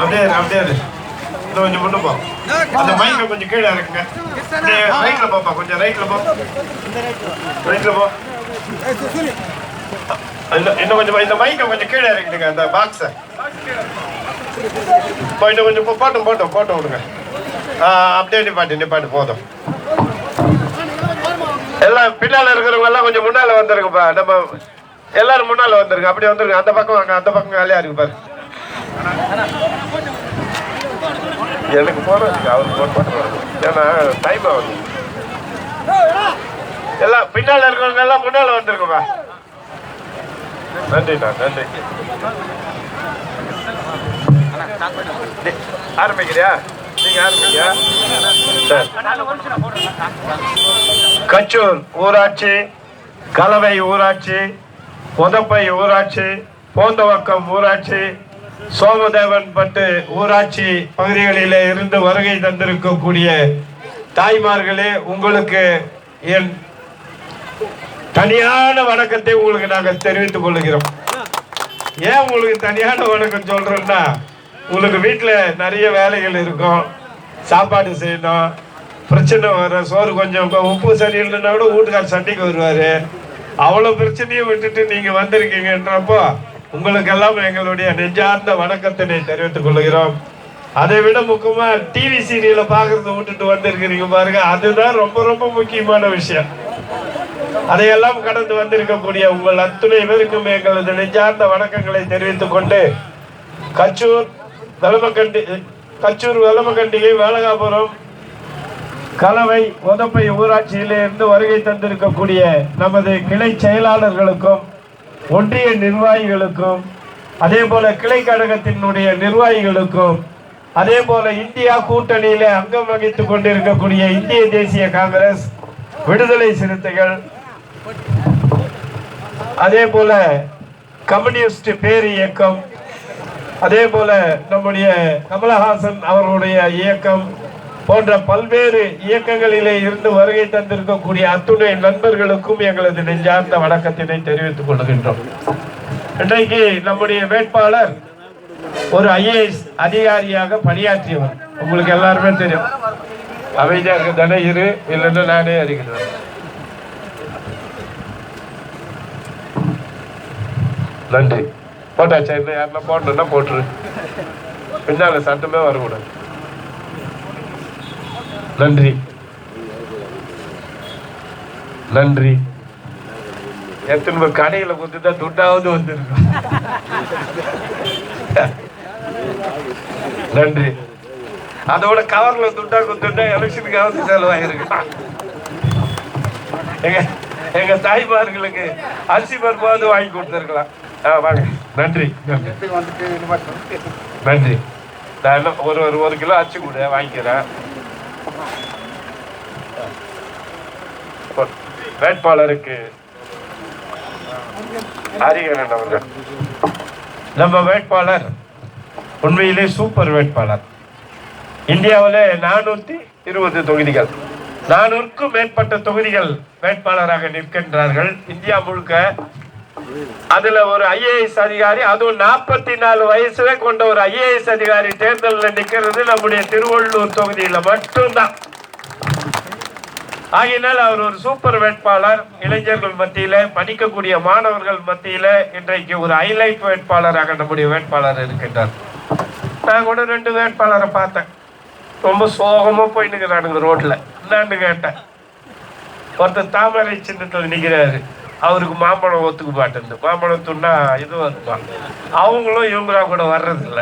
அப்படியே அப்படியே இரு. இன்னும் கொஞ்சம் முன்னு போ. அந்த மைக்கை கொஞ்சம் கீழே இருக்குங்க ரைட்ல போப்பா கொஞ்சம் ரைட்ல போ. ரைட்ல போ. இன்னும் இன்னும் கொஞ்சம் இந்த மைக்கை கொஞ்சம் கீழே இருக்குதுங்க அந்த பாக்ஸை போயிட்டு கொஞ்சம் போ- போட்டோம் போட்டோம் போட்டும் விடுங்க. அப்படியே நிப்பாட்டு நிப்பாட்டு போதும். எல்லாம் பின்னால் இருக்கிறவங்க எல்லாம் கொஞ்சம் முன்னால் வந்துருங்கப்பா நம்ம எல்லாரும் முன்னால் வந்துருங்க. அப்படி வந்துருங்க. அந்த பக்கம் வாங்க அந்த பக்கம் காலியா இருக்கு பாரு. எனக்கு போறதுக்கு அவருக்கு போட்டு போட்டு ஏன்னா டைம் ஆகுது. எல்லாம் பின்னால இருக்கிறவங்க எல்லாம் முன்னால வந்துருக்குமா நன்றிண்ணா நன்றி. ஆரம்பிக்கிறியா? நீங்கள் ஆரம்பிக்கிறியா? கச்சூர் ஊராட்சி கலவை ஊராட்சி உதப்பை ஊராட்சி போந்தவக்கம் ஊராட்சி சோமதேவன் பட்டு ஊராட்சி பகுதிகளிலே இருந்து வருகை தந்திருக்கக்கூடிய தாய்மார்களே உங்களுக்கு என் தனியான வணக்கத்தை உங்களுக்கு நாங்கள் தெரிவித்துக் கொள்கிறோம். ஏன் உங்களுக்கு தனியான வணக்கம் சொல்றோம்னா உங்களுக்கு வீட்டில் நிறைய வேலைகள் இருக்கும். சாப்பாடு செய்யணும். பிரச்சனை வரும் சோறு கொஞ்சம் உப்பு சரியில்லைன்னா கூட வீட்டுக்கார சண்டைக்கு வருவார். அவ்வளோ பிரச்சனையும் விட்டுட்டு நீங்கள் வந்திருக்கீங்கன்றப்போ உங்களுக்கெல்லாம் எங்களுடைய நெஞ்சார்ந்த வணக்கத்தினை தெரிவித்துக் கொள்கிறோம். அதை விட முக்கியமா டிவி சீரியலை பார்க்கறத விட்டுட்டு வந்திருக்கிறீங்க பாருங்க. அதுதான் ரொம்ப ரொம்ப முக்கியமான விஷயம். அதையெல்லாம் கடந்து வந்திருக்கக்கூடிய உங்கள் அத்துணை பேருக்கும் எங்களது நெஞ்சார்ந்த வணக்கங்களை தெரிவித்துக் கொண்டு கச்சூர் வெலமக்கண்டி கச்சூர் வெலமக்கண்டிகை வேலகாபுரம் கலவை உதப்பை ஊராட்சியிலிருந்து வருகை தந்திருக்கக்கூடிய நமது கிளை செயலாளர்களுக்கும் ஒன்றிய நிர்வாகிகளுக்கும் அதே போல கிளை கழகத்தினுடைய நிர்வாகிகளுக்கும் அதே போல இந்தியா கூட்டணியில அங்கம் வகித்துக் கொண்டிருக்கக்கூடிய இந்திய தேசிய காங்கிரஸ் விடுதலை சிறுத்தைகள் அதே போல கம்யூனிஸ்ட் பேர் இயக்கம் அதே போல நம்முடைய கமலஹாசன் அவர்களுடைய இயக்கம் போன்ற பல்வேறு இயக்கங்களிலே இருந்து வருகை தந்திருக்கக்கூடிய அத்துணை நண்பர்களுக்கும் எங்களது நெஞ்சார்ந்த வணக்கத்தினை தெரிவித்துக் கொள்கின்றோம். இன்றைக்கு நம்முடைய வேட்பாளர் ஒரு ஐஏஎஸ் அதிகாரியாக பணியாற்றியவர். உங்களுக்கு எல்லாருமே தெரியும். அமைதியாக தானே இரு இல்லைன்னா நானே அறிகிறேன். நன்றி. போட்டாச்சா இன்னும் யாருன்னா போடணும்னா போட்டுரு. பின்னால சட்டமே வரக்கூடாது. நன்றி. நன்றி. எத்தனை கடையில் கொடுத்துட்டா துட்டாவது வந்துருக்கோம். நன்றி. அதோட கவர்ல துட்டா கொடுத்துட்டா எலெக்ஷனுக்காவது செலவாயிருக்கு. எங்க எங்க தாய்மார்களுக்கு அரிசி பருப்பாவது வாங்கி கொடுத்துருக்கலாம். ஆ வாங்க. நன்றி. நன்றி. நான் என்ன ஒரு ஒரு ஒரு கிலோ அரிசி கூட வாங்கிக்கிறேன். வேட்பாளருக்கு ஹரிகரன் அவர்கள். நம்ம வேட்பாளர் உண்மையிலே சூப்பர் வேட்பாளர். இந்தியாவிலே நானூத்தி இருபது தொகுதிகள். நானூறுக்கும் மேற்பட்ட தொகுதிகள் வேட்பாளராக நிற்கின்றார்கள். இந்தியா முழுக்க அதுல ஒரு ஐஏஎஸ் அதிகாரி அதுவும் நாற்பத்தி நாலு வயசுல கொண்ட ஒரு ஐஏஎஸ் அதிகாரி தேர்தலில் நிக்கிறது நம்முடைய திருவள்ளூர் தொகுதியில மட்டும்தான். ஆகையினால் அவர் ஒரு சூப்பர் வேட்பாளர். இளைஞர்கள் மத்தியில படிக்கக்கூடிய மாணவர்கள் மத்தியில இன்றைக்கு ஒரு ஹைலைட் வேட்பாளராக நம்முடைய வேட்பாளர் இருக்கின்றார். நான் கூட ரெண்டு வேட்பாளரை பார்த்தேன். ரொம்ப சோகமா போயின்னு இருக்கிறானுங்க ரோட்ல. என்னான்னு கேட்டேன். ஒருத்தர் தாமரை சின்னத்தில் நிற்கிறாரு அவருக்கு மாம்பழம் ஒத்துக்க மாட்டேன். மாம்பழம் துண்ணா இது வருமா? அவங்களும் இவங்களா கூட வர்றதில்ல.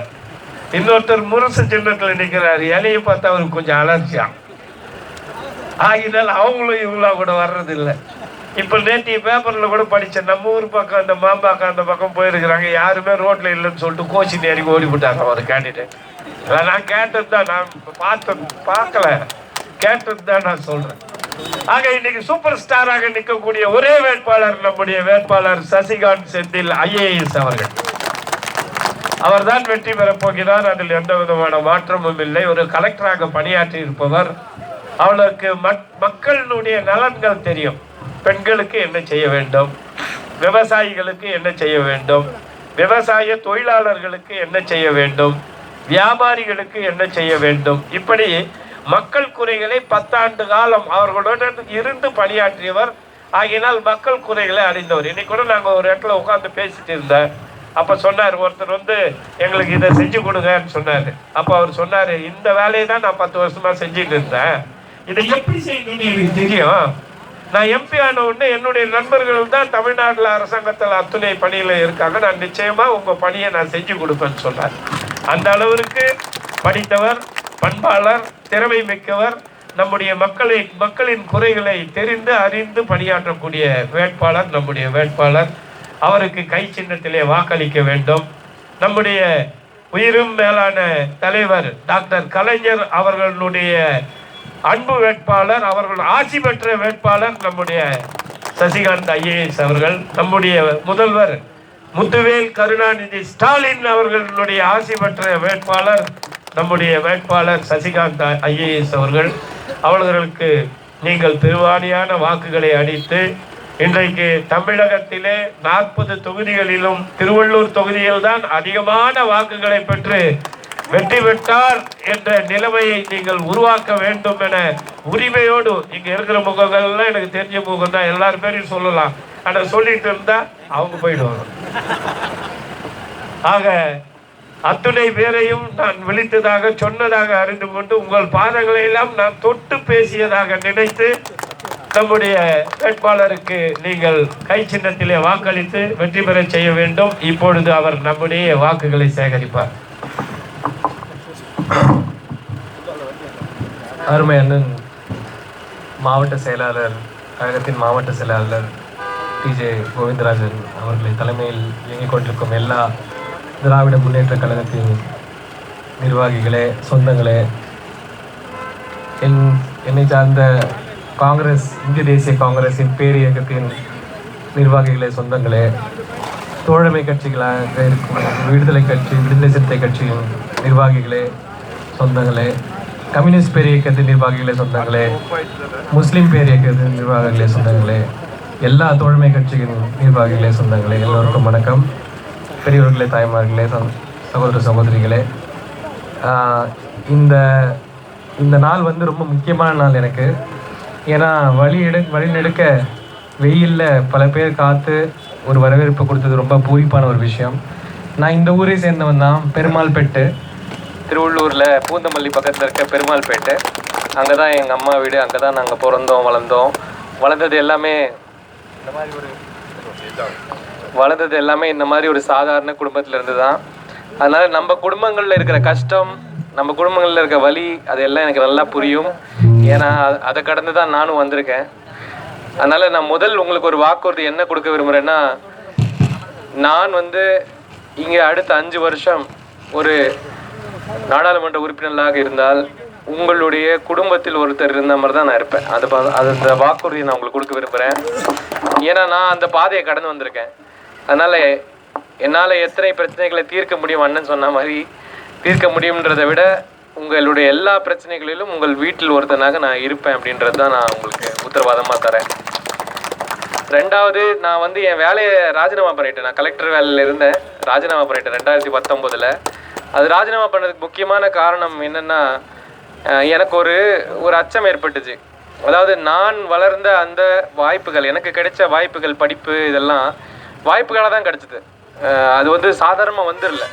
இன்னொருத்தர் முரசு சின்னத்தில் நிற்கிறாரு இலையை பார்த்தா அவருக்கு கொஞ்சம் அலர்ஜியா. ஆகினால் அவங்களும் இவங்களா கூட வர்றதில்லை. இப்போ நேற்று பேப்பரில் கூட படித்தேன் நம்ம ஊர் பக்கம் அந்த மாம்பாக்கம் அந்த பக்கம் போயிருக்கிறாங்க. யாருமே ரோட்டில் இல்லைன்னு சொல்லிட்டு கோச்சிங் நேரிக்கு ஓடி விட்டாங்க ஒரு கேண்டிடேட். நான் கேட்டது தான் நான் பார்த்தேன் பார்க்கல. கேட்டது தான் நான் சொல்கிறேன் ஆக இன்னைக்கு சூப்பர் ஸ்டாராக நிற்கக்கூடிய ஒரே வேட்பாளர் நம்முடைய வேட்பாளர் சசிகாந்த் செந்தில் ஐஏஎஸ் அவர்கள். அவர்தான் வெற்றி பெறப் போகிறார். அதில் எந்த விதமான மாற்றமும் இல்லை. ஒரு கலெக்டராக பணியாற்றி இருப்பவர். அவளுக்கு மக்- மக்களினுடைய நலன்கள் தெரியும். பெண்களுக்கு என்ன செய்ய வேண்டும்? விவசாயிகளுக்கு என்ன செய்ய வேண்டும்? விவசாய தொழிலாளர்களுக்கு என்ன செய்ய வேண்டும்? வியாபாரிகளுக்கு என்ன செய்ய வேண்டும்? இப்படி மக்கள் குறைகளை பத்தாண்டு காலம் அவர்களுடன் இருந்து பணியாற்றியவர். ஆகினால் மக்கள் குறைகளை அறிந்தவர். இன்னைக்கு கூட நாங்கள் ஒரு இடத்துல உட்காந்து பேசிட்டு இருந்தேன். அப்போ சொன்னார் ஒருத்தர் வந்து எங்களுக்கு இதை செஞ்சு கொடுங்கன்னு சொன்னார். அப்போ அவர் சொன்னார் இந்த வேலையை தான் நான் பத்து வருஷமா செஞ்சுட்டு இருந்தேன். இதை எப்படி செய்யணும்னு எனக்கு தெரியும்? நான் எம்பி ஆன உடனே என்னுடைய நண்பர்கள் தான் தமிழ்நாட்டில் அரசாங்கத்தில் அத்துணை பணியில் இருக்காங்க. நான் நிச்சயமா உங்க பணியை நான் செஞ்சு கொடுப்பேன்னு சொன்னார். அந்த அளவிற்கு படித்தவர் பண்பாளர் திறமை மிக்கவர் நம்முடைய மக்களை மக்களின் குறைகளை தெரிந்து அறிந்து பணியாற்றக்கூடிய வேட்பாளர் நம்முடைய வேட்பாளர். அவருக்கு கை சின்னத்திலே வாக்களிக்க வேண்டும். நம்முடைய உயிரும் மேலான தலைவர் டாக்டர் கலைஞர் அவர்களுடைய அன்பு வேட்பாளர் அவர்கள் ஆட்சி பெற்ற வேட்பாளர் நம்முடைய சசிகாந்த் ஐஏஎஸ் அவர்கள் நம்முடைய முதல்வர் முத்துவேல் கருணாநிதி ஸ்டாலின் அவர்களுடைய ஆட்சி பெற்ற வேட்பாளர் நம்முடைய வேட்பாளர் சசிகாந்த் ஐஏஎஸ் அவர்கள் அவர்களுக்கு நீங்கள் பெருவாரியான வாக்குகளை அளித்து இன்றைக்கு தமிழகத்திலே நாற்பது தொகுதிகளிலும் திருவள்ளூர் தொகுதியில் தான் அதிகமான வாக்குகளை பெற்று வெற்றி பெற்றார் என்ற நிலைமையை நீங்கள் உருவாக்க வேண்டும் என உரிமையோடு இங்கே இருக்கிற முகங்கள்லாம் எனக்கு தெரிஞ்ச முகம் தான் எல்லார் பேரையும் சொல்லலாம். ஆனால் சொல்லிட்டு இருந்தா அவங்க போயிடுவாங்க. ஆக அத்துணை பேரையும் நான் விழித்ததாக சொன்னதாக அறிந்து கொண்டு உங்கள் பாதங்களை எல்லாம் நான் தொட்டு பேசியதாக நினைத்து நம்முடைய வேட்பாளருக்கு நீங்கள் கை சின்னத்திலே வாக்களித்து வெற்றி பெற செய்ய வேண்டும். இப்பொழுது அவர் நம்முடைய வாக்குகளை சேகரிப்பார். அருமை அண்ணன் மாவட்ட செயலாளர் கழகத்தின் மாவட்ட செயலாளர் டிஜே கோவிந்தராஜன் அவர்களின் தலைமையில் இயங்கிக் கொண்டிருக்கும் எல்லா திராவிட முன்னேற்ற கழகத்தின் நிர்வாகிகளே சொந்தங்களே என் என்னை சார்ந்த காங்கிரஸ் இந்திய தேசிய காங்கிரஸின் பேரியக்கத்தின் நிர்வாகிகளே சொந்தங்களே தோழமை கட்சிகளாக இருக்கும் விடுதலை கட்சி விடுதலை சிறுத்தை கட்சியின் நிர்வாகிகளே சொந்தங்களே கம்யூனிஸ்ட் பேரியக்கத்தின் நிர்வாகிகளே சொந்தங்களே முஸ்லீம் பேரியக்கத்தின் நிர்வாகிகளே சொந்தங்களே எல்லா தோழமை கட்சியின் நிர்வாகிகளே சொந்தங்களே எல்லோருக்கும் வணக்கம். பெரியவர்களே தாய்மார்களே சகோதர சகோதரிகளே இந்த இந்த நாள் வந்து ரொம்ப முக்கியமான நாள் எனக்கு. ஏன்னா வழி எடு வழி நெடுக்க வெயிலில் பல பேர் காத்து ஒரு வரவேற்பு கொடுத்தது ரொம்ப பூரிப்பான ஒரு விஷயம். நான் இந்த ஊரை சேர்ந்தவன் தான் பெருமாள்பேட்டு. திருவள்ளூரில் பூந்தமல்லி பக்கத்தில் இருக்க பெருமாள்பேட்டை. அங்கே தான் எங்கள் அம்மா வீடு அங்கே தான் நாங்கள் பிறந்தோம் வளர்ந்தோம். வளர்ந்தது எல்லாமே இந்த மாதிரி ஒரு வளர்ந்தது எல்லாமே இந்த மாதிரி ஒரு சாதாரண குடும்பத்தில் இருந்து தான் அதனால் நம்ம குடும்பங்களில் இருக்கிற கஷ்டம் நம்ம குடும்பங்களில் இருக்க வலி அதெல்லாம் எனக்கு நல்லா புரியும். ஏன்னா அதை கடந்து தான் நானும் வந்திருக்கேன். அதனால் நான் முதல் உங்களுக்கு ஒரு வாக்குறுதி என்ன கொடுக்க விரும்புகிறேன்னா நான் வந்து இங்கே அடுத்த அஞ்சு வருஷம் ஒரு நாடாளுமன்ற உறுப்பினராக இருந்தால் உங்களுடைய குடும்பத்தில் ஒருத்தர் இருந்த மாதிரி தான் நான் இருப்பேன். அது பா- அது அந்த வாக்குறுதியை நான் உங்களுக்கு கொடுக்க விரும்புகிறேன் ஏன்னா நான் அந்த பாதையை கடந்து வந்திருக்கேன். அதனால் என்னால் எத்தனை பிரச்சனைகளை தீர்க்க முடியும் அண்ணன் சொன்ன மாதிரி தீர்க்க முடியுன்றதை விட உங்களுடைய எல்லா பிரச்சனைகளிலும் உங்கள் வீட்டில் ஒருத்தனாக நான் இருப்பேன் அப்படின்றது தான் நான் உங்களுக்கு உத்தரவாதமாக தரேன். ரெண்டாவது நான் வந்து என் வேலையை ராஜினாமா பண்ணிட்டேன். நான் கலெக்டர் வேலையில் இருந்தேன். ராஜினாமா பண்ணிட்டேன் ரெண்டாயிரத்தி பத்தொம்போதில் அது ராஜினாமா பண்ணதுக்கு முக்கியமான காரணம் என்னென்னா எனக்கு ஒரு ஒரு அச்சம் ஏற்பட்டுச்சு. அதாவது நான் வளர்ந்த அந்த வாய்ப்புகள் எனக்கு கிடைச்ச வாய்ப்புகள் படிப்பு இதெல்லாம் வாய்ப்புகளாக தான் கிடச்சிது. அது வந்து சாதாரணமாக வந்துடல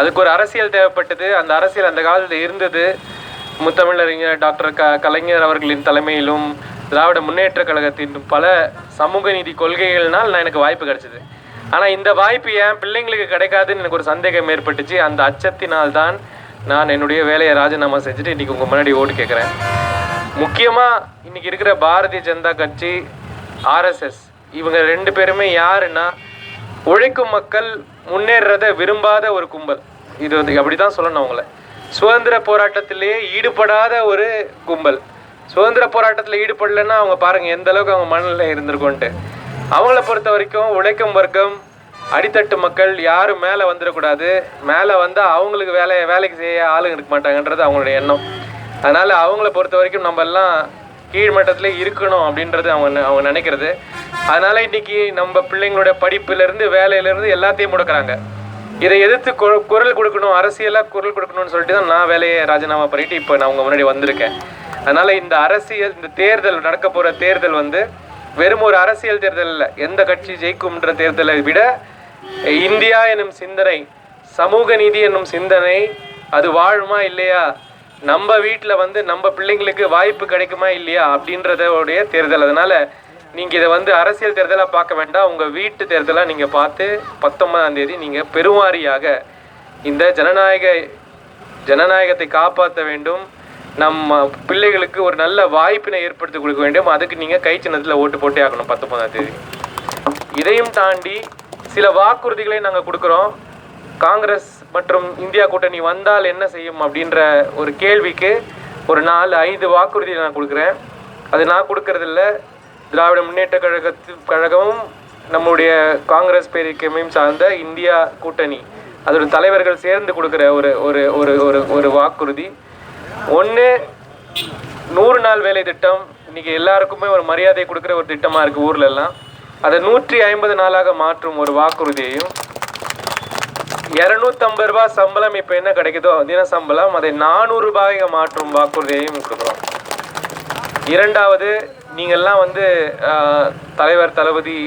அதுக்கு ஒரு அரசியல் தேவைப்பட்டது. அந்த அரசியல் அந்த காலத்தில் இருந்தது. முத்தமிழறிஞர் டாக்டர் க கலைஞர் அவர்களின் தலைமையிலும் திராவிட முன்னேற்ற கழகத்தின் பல சமூக நீதி கொள்கைகள்னால் நான் எனக்கு வாய்ப்பு கிடச்சிது. ஆனால் இந்த வாய்ப்பு ஏன் பிள்ளைங்களுக்கு கிடைக்காதுன்னு எனக்கு ஒரு சந்தேகம் ஏற்பட்டுச்சு. அந்த அச்சத்தினால் தான் நான் என்னுடைய வேலையை ராஜினாமா செஞ்சுட்டு இன்றைக்கி உங்கள் முன்னாடி ஓடி கேட்குறேன் முக்கியமாக இன்னைக்கு இருக்கிற பாரதிய ஜனதா கட்சி ஆர்எஸ்எஸ் இவங்க ரெண்டு பேருமே யாருன்னா உழைக்கும் மக்கள் முன்னேறத விரும்பாத ஒரு கும்பல். இது வந்து அப்படி தான் சொல்லணும் அவங்கள. சுதந்திர போராட்டத்திலேயே ஈடுபடாத ஒரு கும்பல். சுதந்திர போராட்டத்தில் ஈடுபடலைன்னா அவங்க பாருங்க எந்த அளவுக்கு அவங்க மனநிலை இருந்திருக்கோன்ட்டு அவங்கள பொறுத்த வரைக்கும் உழைக்கும் வர்க்கம் அடித்தட்டு மக்கள் யாரும் மேலே வந்துடக்கூடாது. மேலே வந்தால் அவங்களுக்கு வேலை வேலைக்கு செய்ய ஆளுங்க இருக்க மாட்டாங்கன்றது அவங்களுடைய எண்ணம். அதனால அவங்கள பொறுத்த வரைக்கும் நம்ம எல்லாம் கீழ்மட்டத்தில் இருக்கணும் அப்படின்றது அவங்க அவங்க நினைக்கிறது. அதனால் இன்னைக்கு நம்ம பிள்ளைங்களோட படிப்பிலேருந்து வேலையிலேருந்து எல்லாத்தையும் முடக்குறாங்க. இதை எதிர்த்து குரல் கொடுக்கணும் அரசியலாக குரல் கொடுக்கணும்னு சொல்லிட்டு தான் நான் வேலையை ராஜினாமா பண்ணிட்டு இப்போ நான் உங்க முன்னாடி வந்திருக்கேன். அதனால் இந்த அரசியல் இந்த தேர்தல் நடக்க போகிற தேர்தல் வந்து வெறும் ஒரு அரசியல் தேர்தல் இல்லை எந்த கட்சி ஜெயிக்கும்ன்ற தேர்தலை விட இந்தியா எனும் சிந்தனை சமூக நீதி என்னும் சிந்தனை அது வாழுமா இல்லையா நம்ம வீட்டில் வந்து நம்ம பிள்ளைங்களுக்கு வாய்ப்பு கிடைக்குமா இல்லையா அப்படின்றதோடைய தேர்தல். அதனால் நீங்கள் இதை வந்து அரசியல் தேர்தலாக பார்க்க வேண்டாம். உங்கள் வீட்டு தேர்தலாக நீங்கள் பார்த்து பத்தொன்பதாம் தேதி நீங்கள் பெருவாரியாக இந்த ஜனநாயக ஜனநாயகத்தை காப்பாற்ற வேண்டும். நம்ம பிள்ளைகளுக்கு ஒரு நல்ல வாய்ப்பினை ஏற்படுத்தி கொடுக்க வேண்டும். அதுக்கு நீங்கள் கை சின்னத்தில் ஓட்டு போட்டே ஆகணும் பத்தொன்பதாம் தேதி. இதையும் தாண்டி சில வாக்குறுதிகளை நாங்கள் கொடுக்குறோம். காங்கிரஸ் மற்றும் இந்தியா கூட்டணி வந்தால் என்ன செய்யும் அப்படின்ற ஒரு கேள்விக்கு ஒரு நாலு ஐந்து வாக்குறுதி நான் கொடுக்குறேன். அது நான் கொடுக்கறதில்ல. திராவிட முன்னேற்ற கழகத்து கழகமும் நம்முடைய காங்கிரஸ் பேரிக்கமையும் சார்ந்த இந்தியா கூட்டணி. அதோட தலைவர்கள் சேர்ந்து கொடுக்குற ஒரு ஒரு ஒரு ஒரு ஒரு வாக்குறுதி. ஒன்று நூறு நாள் வேலை திட்டம். இன்னைக்கு எல்லாருக்குமே ஒரு மரியாதை கொடுக்குற ஒரு திட்டமாக இருக்குது ஊர்லெல்லாம். அதை நூற்றி ஐம்பது நாளாக மாற்றும் ஒரு வாக்குறுதியையும் இரநூத்தம்பது ரூபாய் சம்பளம் இப்போ என்ன கிடைக்குதோ தின சம்பளம் அதை நானூறு ரூபாய்க்கு மாற்றும் வாக்குறுதியையும் கொடுக்குறோம். இரண்டாவது நீங்கள்லாம் வந்து ஆஹ், தலைவர் தளபதி